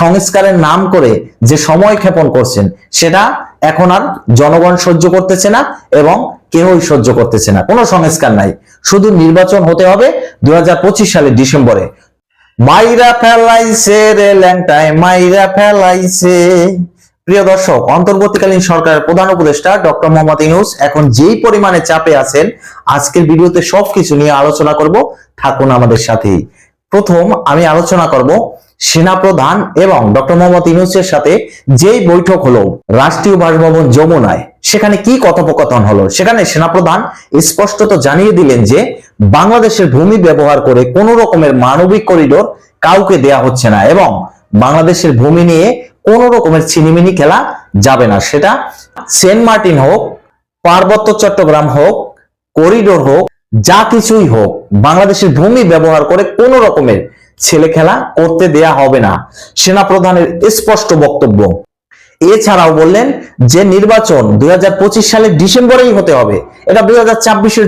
সংস্কারের নাম করে যে সময় ক্ষেপণ করছেন, সেটা এখন আর জনগণ সহ্য করতেছে না এবং কেউই সহ্য করতেছে না। কোনো সংস্কার নাই। শুধু নির্বাচন হতে হবে দুই সালের ডিসেম্বরে। মাইরা ফেলাইছে রে মাইরা ফেলাইছে। প্রিয় দর্শক, অন্তর্বর্তীকালীন সরকারের প্রধান উপদেষ্টা ডক্টর মোহাম্মদ ইউনুস এখন যেই পরিমাণে চাপে আছেন, আজকের ভিডিওতে সবকিছু নিয়ে আলোচনা করব। থাকুন আমাদের সাথেই। প্রথম আমি আলোচনা করব সেনাপ্রধান এবং ডক্টর মোহাম্মদ ইউনুসের সাথে যেই বৈঠক হলো, রাষ্ট্রীয় বাসভবন যমুনায়, সেখানে কি কথোপকথন হলো? সেখানে সেনাপ্রধান স্পষ্টত জানিয়ে দিলেন যে, বাংলাদেশের ভূমি ব্যবহার করে কোনো রকমের মানবিক করিডোর কাউকে দেয়া হচ্ছে না এবং বাংলাদেশের ভূমি নিয়ে কোন রকমের ছিনিমিনি খেলা যাবে না। সেটা সেন্ট মার্টিন হোক, পার্বত্য চট্টগ্রাম হোক, করিডোর হোক, যা কিছুই হোক, বাংলাদেশের ভূমি ব্যবহার করে কোন রকমের ছেলে খেলা করতে দেয়া হবে না। সেনা প্রধানের স্পষ্ট বক্তব্য। এছাড়াও বললেন যে নির্বাচন দুই হাজার পঁচিশ সালের ডিসেম্বরেই হতে হবে। এটা দুই হাজার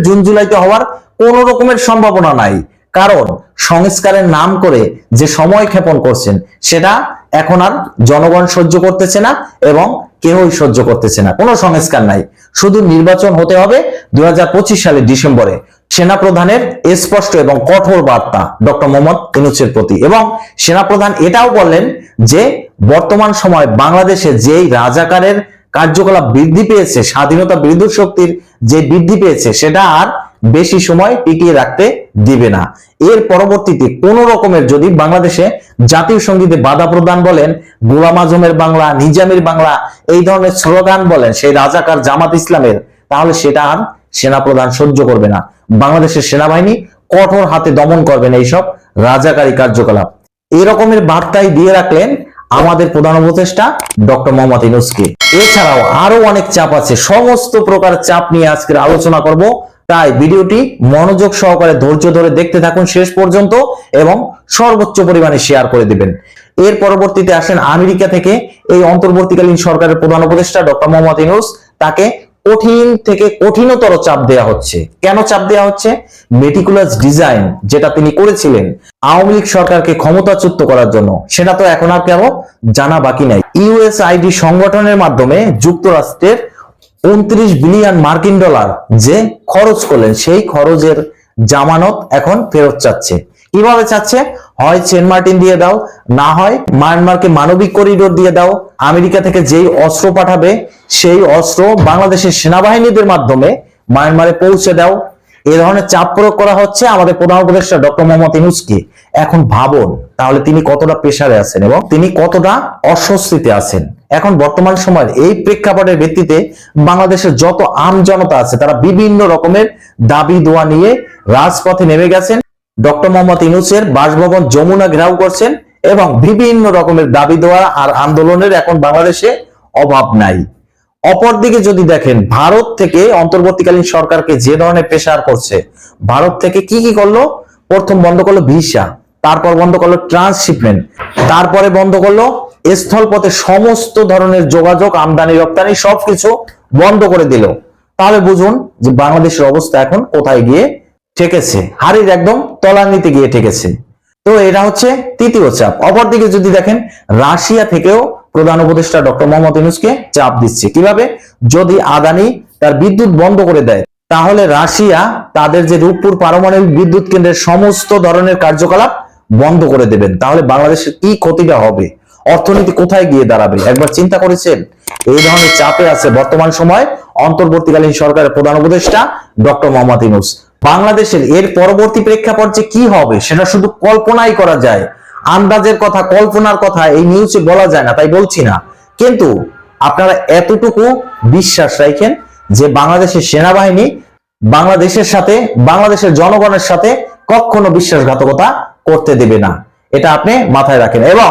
জুন জুলাইতে হওয়ার কোন রকমের সম্ভাবনা নাই। কারণ সংস্কারের নাম করে যে সময় ক্ষেপণ করছেন, সেটা এখন আর জনগণ সহ্য করতেছে না এবং কেউই সহ্য করতেছে না। কোনো সংস্কার নাই। শুধু নির্বাচন হতে হবে দু হাজার পঁচিশ সালের ডিসেম্বরে। সেনাপ্রধানের স্পষ্ট এবং কঠোর বার্তা ডক্টর মোহাম্মদ ইনুসের প্রতি। এবং সেনাপ্রধান এটাও বললেন যে, বর্তমান সময় বাংলাদেশে যেই রাজাকারের কার্যকলাপ বৃদ্ধি পেয়েছে, স্বাধীনতা বিরোধী শক্তির যে বৃদ্ধি পেয়েছে, সেটা আর বেশি সময় টিকিয়ে রাখতে দিবে না। এর পরবর্তীতে কোন রকমের যদি বাংলাদেশে জাতীয় সঙ্গীতে বাধা প্রদান বলেন, গোলাম আজমের বাংলা, নিজামের বাংলা, এই ধরনের স্লোগান বলেন সেই রাজাকার জামাত ইসলামের, তাহলে সেটা আর সেনাপ্রধান সহ্য করবে না। বাংলাদেশের সেনাবাহিনী কঠোর হাতে দমন করবেন এইসব রাজাকারী কার্যকলাপ। এরকমের বার্তাই দিয়ে রাখলেন আমাদের প্রধান উপদেষ্টা ডক্টর মোহাম্মদ ইনুসকে এছাড়াও আরও অনেক চাপ আছে, সমস্ত প্রকার চাপ নিয়ে আজকের আলোচনা করব। তাই ভিডিওটি মনোযোগ সহকারে ধৈর্য ধরে দেখতে থাকুন শেষ পর্যন্ত এবং সর্বোচ্চ পরিমাণে শেয়ার করে দিবেন। এর পরবর্তীতে আসেন আমেরিকা থেকে এই অন্তর্বর্তীকালীন সরকারের প্রধান উপদেষ্টা ডক্টর মোহাম্মদ ইনুস তাকে কঠিন থেকে কঠিনতর চাপ দেয়া হচ্ছে। কেন চাপ দেয়া হচ্ছে? মেটিকুলাস ডিজাইন যেটা তিনি করেছিলেন আওয়ামী লীগ সরকারকে ক্ষমতাচ্যুত করার জন্য। সেটা তো এখন আর কেন জানা বাকি নাই। ইউএসআইডি সংগঠনের মাধ্যমে যুক্তরাষ্ট্রের উনত্রিশ বিলিয়ন মার্কিন ডলার যে খরচ করলেন, সেই খরচের জামানত এখন ফেরত চাচ্ছে। কীভাবে চাচ্ছে? হয় সেন্ট মার্টিন দিয়ে দাও, না হয় মায়ানমারকে মানবিক করিডোর দিয়ে দাও, আমেরিকা থেকে যেই অস্ত্র পাঠাবে, সেই অস্ত্র বাংলাদেশের সেনাবাহিনীদের মাধ্যমে মায়ানমারে পৌঁছে দাও। এ ধরনের চাপ প্রয়োগ করা হচ্ছে আমাদের প্রধান উপদেষ্টা ডক্টর মোহাম্মদ ইনুসকে এখন ভাবুন, তাহলে তিনি কতটা প্রেসারে আছেন এবং তিনি কতটা অস্বস্তিতে আছেন? এখন বর্তমান সময়ের এই প্রেক্ষাপটের ভিত্তিতে বাংলাদেশের যত আম জনতা আছে, তারা বিভিন্ন রকমের দাবি দোয়া নিয়ে রাজপথে নেমে গেছেন। ডক্টর মোহাম্মদ ইনুসের বাসভবন যমুনা ঘেরাও করছেন এবং বিভিন্ন রকমের দাবি দেওয়া আর আন্দোলনের এখন বাংলাদেশে অভাব নাই। অপরদিকে যদি দেখেন, ভারত থেকে অন্তর্বর্তীকালীন সরকারকে যে ধরনের প্রেসার করছে, ভারত থেকে কি কি করল? প্রথম বন্ধ করল ভিসা। তারপর বন্ধ করল ট্রান্সশিপমেন্ট তারপরে বন্ধ করল স্থলপথে সমস্ত ধরনের যোগাযোগ, আমদানি, রপ্তানি সবকিছু বন্ধ করে দিল। তাহলে বুঝুন যে বাংলাদেশের অবস্থা এখন কোথায় গিয়ে ঠেকেছে। হাড়ির একদম তলানিতে গিয়ে ঠেকেছে। তো এটা হচ্ছে তৃতীয় চাপ। অপরদিকে যদি দেখেন, রাশিয়া থেকেও প্রধান উপদেষ্টা ডক্টর মোহাম্মদ ইউনুসকে চাপ দিচ্ছে। কীভাবে? যদি আদানি তার বিদ্যুৎ বন্ধ করে দেয়, তাহলে রাশিয়া তাদের যে রূপপুর পারমাণবিক বিদ্যুৎ কেন্দ্রের সমস্ত ধরনের কার্যকলাপ বন্ধ করে দেবেন, তাহলে বাংলাদেশের কি ক্ষতিটা হবে? অর্থনীতি কোথায় গিয়ে দাঁড়াবে? একবার চিন্তা করেছেন? এই ধরনের চাপে আছে বর্তমান সময় অন্তর্বর্তীকালীন সরকারের প্রধান উপদেষ্টা ডক্টর মোহাম্মদ ইউনুস। বাংলাদেশের এর পরবর্তী প্রেক্ষাপট যে কি হবে, সেটা শুধু কল্পনাই করা যায়। আন্দাজের কথা, কল্পনার কথা, এই নিউজে বলা যায় না, তাই বলছি না। কিন্তু আপনারা এতটুকু বিশ্বাস রাখেন যে বাংলাদেশের সেনাবাহিনী বাংলাদেশের সাথে, বাংলাদেশের জনগণের সাথে কখনো বিশ্বাসঘাতকতা করতে দেবে না। এটা আপনি মাথায় রাখেন। এবং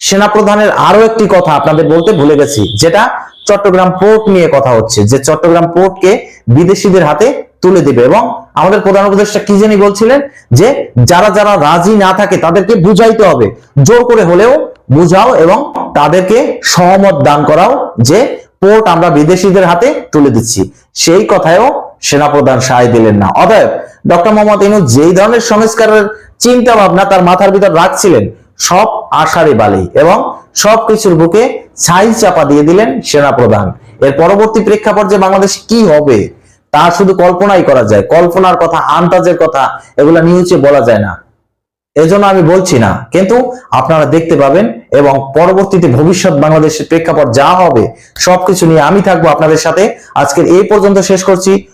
সেনাপ্রধানের আরও একটি কথা আপনাদের বলতে ভুলে গেছি, যেটা চট্টগ্রাম পোর্ট নিয়ে কথা হচ্ছে, যে চট্টগ্রাম পোর্টকে বিদেশিদের হাতে তুলে দিবে। এবং আমাদের প্রধান উপদেষ্টা কি জানি বলছিলেন, যে যারা যারা রাজি না থাকে তাদেরকে বুঝাইতে হবে। জোর করে হলেও বুঝাও এবং তাদেরকে সহমত দান করাও যে পোর্ট আমরা বিদেশিদের হাতে তুলে দিচ্ছি। সেই কথায়ও সেনাপ্রধান সায় দিলেন না। অতএব ডক্টর মোহাম্মদ ইনু যেই ধরনের সংস্কারের চিন্তা ভাবনা তার মাথার ভিতর রাখছিলেন, সব আশারে বালি এবং সবকিছুর বুকে ছাই চাপা দিয়ে দিলেন সেনাপ্রধান। এর পরবর্তী প্রেক্ষাপট যে বাংলাদেশ কি হবে, তা শুধু কল্পনাই করা যায়। কল্পনার কথা আন্তাজের কথা, এগুলা নিউজে বলা যায় না। এজন্য আমি বলছি না, কিন্তু আপনারা দেখতে পাবেন এবং পরবর্তীতে ভবিষ্যৎ বাংলাদেশের প্রেক্ষাপট যা হবে, সবকিছু নিয়ে আমি থাকব আপনাদের সাথে। আজকের এই পর্যন্ত শেষ করছি।